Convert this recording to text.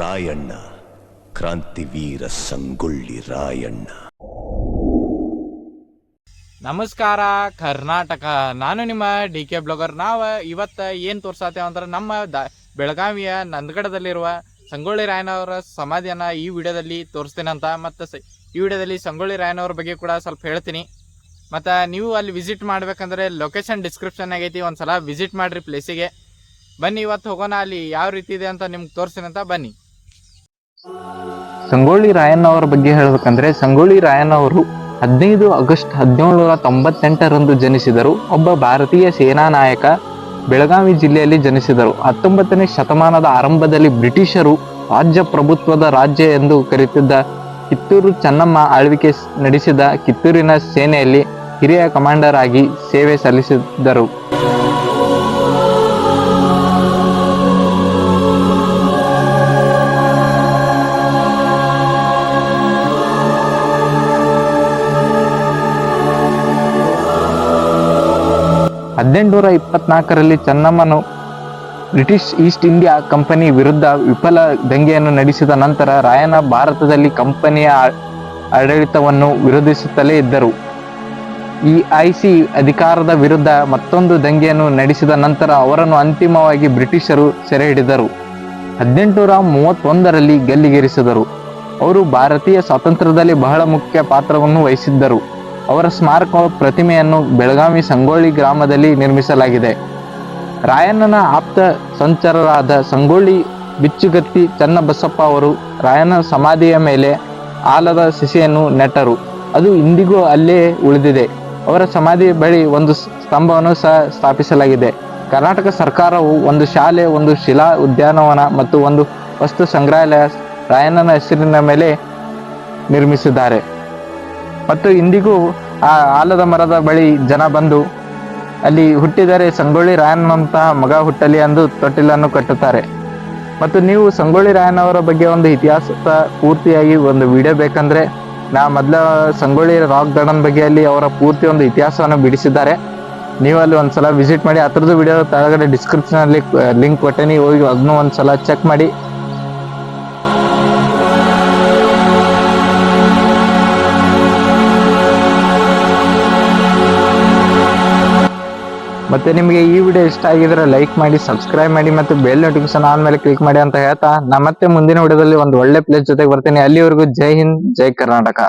ರಾಯಣ್ಣ. ಕ್ರಾಂತಿವೀರ ಸಂಗೊಳ್ಳಿ ರಾಯಣ್ಣ. ನಮಸ್ಕಾರ, ಕರ್ನಾಟಕ. ನಾನು ನಿಮ್ಮ ಡಿ ಕೆ ಬ್ಲಾಗರ್. ನಾವು ಇವತ್ತು ಏನು ತೋರ್ಸಾತೇವೆ ಅಂದ್ರೆ ನಮ್ಮ ದ, ಬೆಳಗಾವಿಯ ನಂದಗಡದಲ್ಲಿರುವ ಸಂಗೊಳ್ಳಿ ರಾಯನವರ ಸಮಾಧಿಯನ್ನು ಈ ವಿಡಿಯೋದಲ್ಲಿ ತೋರಿಸ್ತೇನೆ ಅಂತ ಮತ್ತು ಈ ವಿಡಿಯೋದಲ್ಲಿ ಸಂಗೊಳ್ಳಿ ರಾಯನವ್ರ ಬಗ್ಗೆ ಕೂಡ ಸ್ವಲ್ಪ ಹೇಳ್ತೀನಿ. ಮತ್ತು ನೀವು ಅಲ್ಲಿ ವಿಸಿಟ್ ಮಾಡಬೇಕಂದ್ರೆ ಲೊಕೇಶನ್ ಡಿಸ್ಕ್ರಿಪ್ಷನ್ ಆಗೈತಿ ಒಂದು ಸಲ ವಿಸಿಟ್ ಮಾಡಿರಿ ಪ್ಲೇಸಿಗೆ ಬನ್ನಿ ಇವತ್ತು ಹೋಗೋಣ, ಅಲ್ಲಿ ಯಾವ ರೀತಿ ಇದೆ ಅಂತ ನಿಮ್ಗೆ ತೋರಿಸ್ತೀನಿ ಅಂತ ಬನ್ನಿ. ಸಂಗೊಳ್ಳಿ ರಾಯಣ್ಣವರ ಬಗ್ಗೆ ಹೇಳಬೇಕಂದ್ರೆ ಸಂಗೊಳ್ಳಿ ರಾಯಣ್ಣವರು ಹದಿನೈದು ಆಗಸ್ಟ್ ಹದಿನೇಳುನೂರ ತೊಂಬತ್ತೆಂಟರಂದು ಜನಿಸಿದರು. ಒಬ್ಬ ಭಾರತೀಯ ಸೇನಾ ನಾಯಕ ಬೆಳಗಾವಿ ಜಿಲ್ಲೆಯಲ್ಲಿ ಜನಿಸಿದರು. ಹತ್ತೊಂಬತ್ತನೇ ಶತಮಾನದ ಆರಂಭದಲ್ಲಿ ಬ್ರಿಟಿಷರು ರಾಜ್ಯ ಪ್ರಭುತ್ವದ ರಾಜ್ಯ ಎಂದು ಕರೆಯುತ್ತಿದ್ದ ಕಿತ್ತೂರು ಚೆನ್ನಮ್ಮ ಆಳ್ವಿಕೆ ನಡೆಸಿದ ಕಿತ್ತೂರಿನ ಸೇನೆಯಲ್ಲಿ ಹಿರಿಯ ಕಮಾಂಡರ್ ಆಗಿ ಸೇವೆ ಸಲ್ಲಿಸಿದ್ದರು ಹದಿನೆಂಟುನೂರ ಇಪ್ಪತ್ನಾಲ್ಕರಲ್ಲಿ ಚೆನ್ನಮ್ಮನು ಬ್ರಿಟಿಷ್ ಈಸ್ಟ್ ಇಂಡಿಯಾ ಕಂಪನಿ ವಿರುದ್ಧ ವಿಫಲ ದಂಗೆಯನ್ನು ನಡೆಸಿದ ನಂತರ ರಾಯನ ಭಾರತದಲ್ಲಿ ಕಂಪನಿಯ ಆಡಳಿತವನ್ನು ವಿರೋಧಿಸುತ್ತಲೇ ಇದ್ದರು. ಈ ಐಸಿ ಅಧಿಕಾರದ ವಿರುದ್ಧ ಮತ್ತೊಂದು ದಂಗೆಯನ್ನು ನಡೆಸಿದ ನಂತರ ಅವರನ್ನು ಅಂತಿಮವಾಗಿ ಬ್ರಿಟಿಷರು ಸೆರೆ ಹಿಡಿದರು ಹದಿನೆಂಟುನೂರ ಮೂವತ್ತೊಂದರಲ್ಲಿ ಗಲ್ಲಿಗೇರಿಸಿದರು. ಅವರು ಭಾರತೀಯ ಸ್ವಾತಂತ್ರ್ಯದಲ್ಲಿ ಬಹಳ ಮುಖ್ಯ ಪಾತ್ರವನ್ನು ವಹಿಸಿದ್ದರು. ಅವರ ಸ್ಮಾರಕ ಪ್ರತಿಮೆಯನ್ನು ಬೆಳಗಾವಿ ಸಂಗೊಳ್ಳಿ ಗ್ರಾಮದಲ್ಲಿ ನಿರ್ಮಿಸಲಾಗಿದೆ. ರಾಯಣ್ಣನ ಆಪ್ತ ಸಂಚರರಾದ ಸಂಗೊಳ್ಳಿ ಬಿಚ್ಚುಗತ್ತಿ ಚನ್ನಬಸಪ್ಪ ಅವರು ರಾಯಣ್ಣ ಸಮಾಧಿಯ ಮೇಲೆ ಆಲದ ಸಸಿಯನ್ನು ನೆಟ್ಟರು. ಅದು ಇಂದಿಗೂ ಅಲ್ಲೇ ಉಳಿದಿದೆ. ಅವರ ಸಮಾಧಿ ಬಳಿ ಒಂದು ಸ್ತಂಭವನ್ನು ಸಹ ಸ್ಥಾಪಿಸಲಾಗಿದೆ. ಕರ್ನಾಟಕ ಸರ್ಕಾರವು ಒಂದು ಶಾಲೆ, ಒಂದು ಶಿಲಾ ಉದ್ಯಾನವನ ಮತ್ತು ಒಂದು ವಸ್ತು ಸಂಗ್ರಹಾಲಯ ರಾಯಣ್ಣನ ಹೆಸರಿನ ಮೇಲೆ ನಿರ್ಮಿಸಿದ್ದಾರೆ. ಮತ್ತು ಇಂದಿಗೂ ಆ ಆಲದ ಮರದ ಬಳಿ ಜನ ಬಂದು ಅಲ್ಲಿ ಹುಟ್ಟಿದರೆ ಸಂಗೊಳ್ಳಿ ರಾಯನ್ನಂತಹ ಮಗ ಹುಟ್ಟಲಿ ಎಂದು ತೊಟ್ಟಿಲನ್ನು ಕಟ್ಟುತ್ತಾರೆ. ಮತ್ತು ನೀವು ಸಂಗೊಳ್ಳಿ ರಾಯನವರ ಬಗ್ಗೆ ಒಂದು ಇತಿಹಾಸ ಪೂರ್ತಿಯಾಗಿ ಒಂದು ವಿಡಿಯೋ ಬೇಕಂದ್ರೆ ನಾ ಮೊದಲ ಸಂಗೊಳ್ಳಿ ರಾಕ್ ಗಾರ್ಡನ್ ಬಗ್ಗೆ ಅಲ್ಲಿ ಅವರ ಪೂರ್ತಿ ಒಂದು ಇತಿಹಾಸವನ್ನು ಬಿಡಿಸಿದ್ದಾರೆ. ನೀವು ಅಲ್ಲಿ ಒಂದ್ಸಲ ವಿಸಿಟ್ ಮಾಡಿ, ಅದ್ರದ್ದು ವಿಡಿಯೋ ಕೆಳಗಡೆ ಡಿಸ್ಕ್ರಿಪ್ಷನ್ ಅಲ್ಲಿ ಲಿಂಕ್ ನೀವು ಹೋಗಿ ಅದನ್ನು ಒಂದ್ಸಲ ಚೆಕ್ ಮಾಡಿ. ಮತ್ತೆ ನಿಮಗೆ ಈ ವಿಡಿಯೋ ಇಷ್ಟ ಆಗಿದ್ರೆ ಲೈಕ್ ಮಾಡಿ ಸಬ್ಸ್ಕ್ರೈಬ್ ಮಾಡಿ ಮತ್ತು ಬೆಲ್ ನೋಟಿಫಿಕೇಶನ್ ಆನ್ ಮೇಲೆ ಕ್ಲಿಕ್ ಮಾಡಿ ಅಂತ ಹೇಳ್ತಾ ನಾ ಮತ್ತೆ ಮುಂದಿನ ವಿಡಿಯೋದಲ್ಲಿ ಒಂದು ಒಳ್ಳೆ ಪ್ಲೇಸ್ ಜೊತೆಗೆ ಬರ್ತೀನಿ. ಅಲ್ಲಿವರೆಗೂ ಜೈ ಹಿಂದ್, ಜೈ ಕರ್ನಾಟಕ.